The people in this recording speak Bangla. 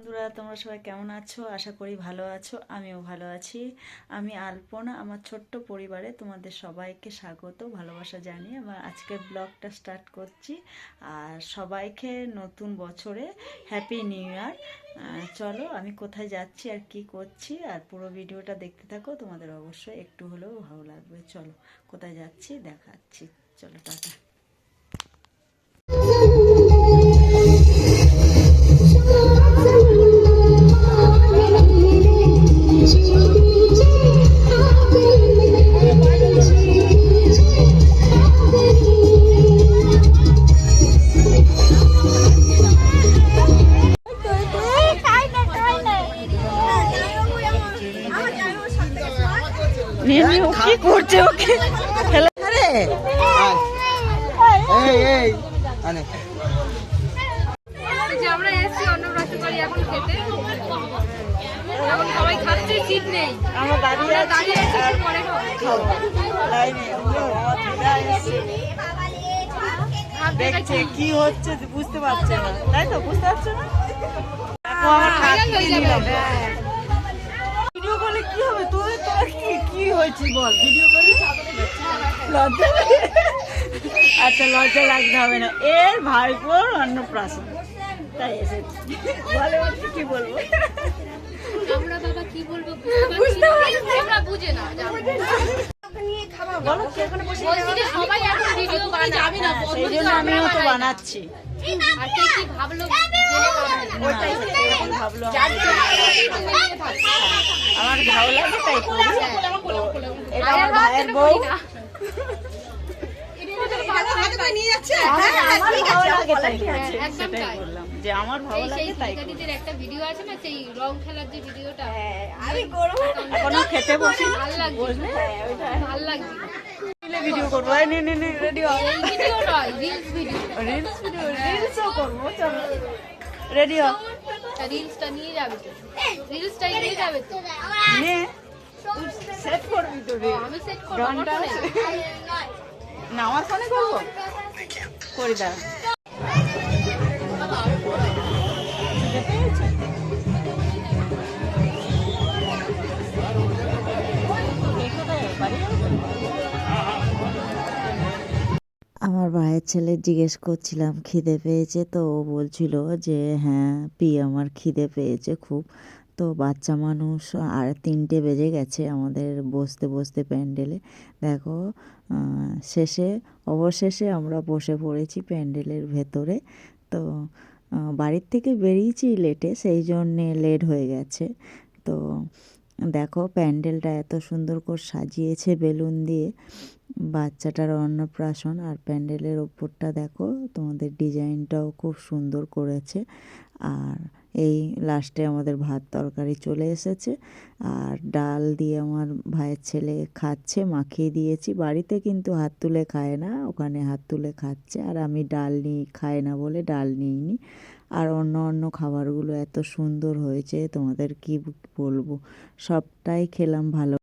বন্ধুরা, তোমরা সবাই কেমন আছো? আশা করি ভালো আছো, আমিও ভালো আছি। আমি আলপনা, আমার ছোট্ট পরিবারে তোমাদের সবাইকে স্বাগত, ভালোবাসা জানিয়ে আমার আজকের ব্লগটা স্টার্ট করছি। আর সবাইকে নতুন বছরে হ্যাপি নিউ ইয়ার চলো, আমি কোথায় যাচ্ছি আর কি করছি, আর পুরো ভিডিওটা দেখতে থাকো, তোমাদের অবশ্যই একটু হলেও ভালো লাগবে। চলো, কোথায় যাচ্ছি দেখাচ্ছি। চলো, টাটা। নিয়ে নিয়ে ও কি করছে ওকে? খেলা রে এই এই আনে। আমরা এসেছি অন্নপ্রাশন বাড়ি এখন খেতে। এখন সবাই খাচ্ছে ঠিক নেই। আমরা দাঁড়িয়ে দাঁড়িয়ে আছি পরে খাব? লাইনে দেখছে কি হচ্ছে বুঝতে পারছে না। তাই তো বুঝতে পারছ না? আমার হাত ভাইরাল হয়ে দিয়ে যাবে। নিলাম ভিডিও কলে কি হবে তোর তোর বল। ভিডিও লজ্জা লাগে? আচ্ছা লজ্জা লাগতে হবে না। এর ভাইপোর অন্নপ্রাশন। তাই এসেছি বলে বলছি কি বলব? আমরা বাবা কি বলব বুঝতে পারছি আমরা বুঝে না যাব। বলো কে ওখানে বসে বলছি যে সবাই এখন ভিডিও বানাবে না সেই জন্য আমিও তো বানাচ্ছি। আমার ভালো লাগে তাই করি ভাইয়ের বউ? আমার ভালো লাগে তাই করছি। হ্যাঁ, একদম সেটাই তাই। বললাম। যে আমার ভালো সেই লাগে তাই করি। শিকারিদের একটা ভিডিও আছে না সেই রং খেলার যে ভিডিওটা এখনও খেতে বসি ভালো লাগছে। ভালো লাগছে। ভিডিও করব। নে নে নে রেডি হ ভিডিও নয় রিলস ভিডিও রিলস ভিডিও রিলসও করব চলো। রেডি রিলসটা নিয়ে যাবে তো। রিলসটাই নিয়ে যাবে তো। নে সেট করবি তো রে আমি সেট করব আমার গানটা না আমার ফোনে করব? করি দাঁড়া আমার ভাইয়ের ছেলে জিজ্ঞেস করছিলাম খিদে পেয়েছে তো ও বলছিল যে হ্যাঁ পি আমার খিদে পেয়েছে খুব। তো বাচ্চা মানুষ, আর তিনটে বেজে গেছে আমাদের বসতে বসতে প্যান্ডেলে। দেখো শেষে, অবশেষে আমরা বসে পড়েছি প্যান্ডেলের ভেতরে। তো বাড়ির থেকে বেরিয়েছি লেটে সেই জন্যে লেট হয়ে গেছে। তো, দেখো, প্যান্ডেলটা এত সুন্দর করে সাজিয়েছে বেলুন দিয়ে। বাচ্চাটার অন্নপ্রাশন আর প্যান্ডেলের ওপরটা দেখো, তোমাদের ডিজাইনটাও খুব সুন্দর করেছে। আর এই লাস্টে আমাদের ভাত তরকারি চলে এসেছে। আর ডাল দিয়ে আমার ভাইয়ের ছেলে খাচ্ছে, মাখিয়ে দিয়েছি। বাড়িতে কিন্তু হাত তুলে খায় না, ওখানে হাত তুলে খাচ্ছে। আর আমি ডাল নিই খায় না বলে ডাল নিইনি। আর অন্য অন্য খাবারগুলো এত সুন্দর হয়েছে, তোমাদের কি বলব? সবটাই খেলাম ভালো